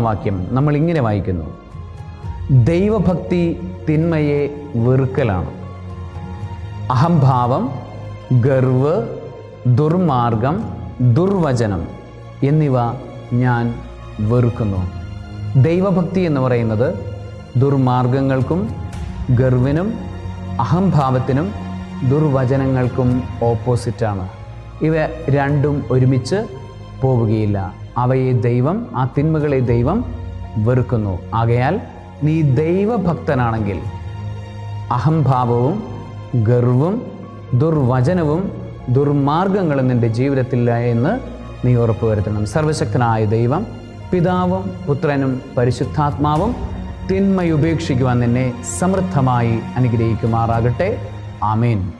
വാക്യം നമ്മൾ ഇങ്ങനെ വായിക്കുന്നു. ദൈവഭക്തി തിന്മയെ വെറുക്കലാണ്. അഹംഭാവം ഗർവ് ദുർമാർഗം ദുർവചനം എന്നിവ ഞാൻ വെറുക്കുന്നു. ദൈവഭക്തി എന്ന് പറയുന്നത് ദുർമാർഗങ്ങൾക്കും ഗർവിനും അഹംഭാവത്തിനും ദുർവചനങ്ങൾക്കും ഓപ്പോസിറ്റാണ് ഇവ രണ്ടും ഒരുമിച്ച് പോവുകയില്ല. അവയെ ദൈവം ആ തിന്മകളെ ദൈവം വെറുക്കുന്നു. ആകയാൽ നീ ദൈവഭക്തനാണെങ്കിൽ അഹംഭാവവും ഗർവും ദുർവചനവും ദുർമാർഗങ്ങളും നിന്റെ ജീവിതത്തില്ല എന്ന് നീ ഉറപ്പുവരുത്തണം സർവശക്തനായ ദൈവം പിതാവും പുത്രനും പരിശുദ്ധാത്മാവും തിന്മയുപേക്ഷിക്കുവാൻ നിന്നെ സമൃദ്ധമായി അനുഗ്രഹിക്കുമാറാകട്ടെ. ആമേൻ.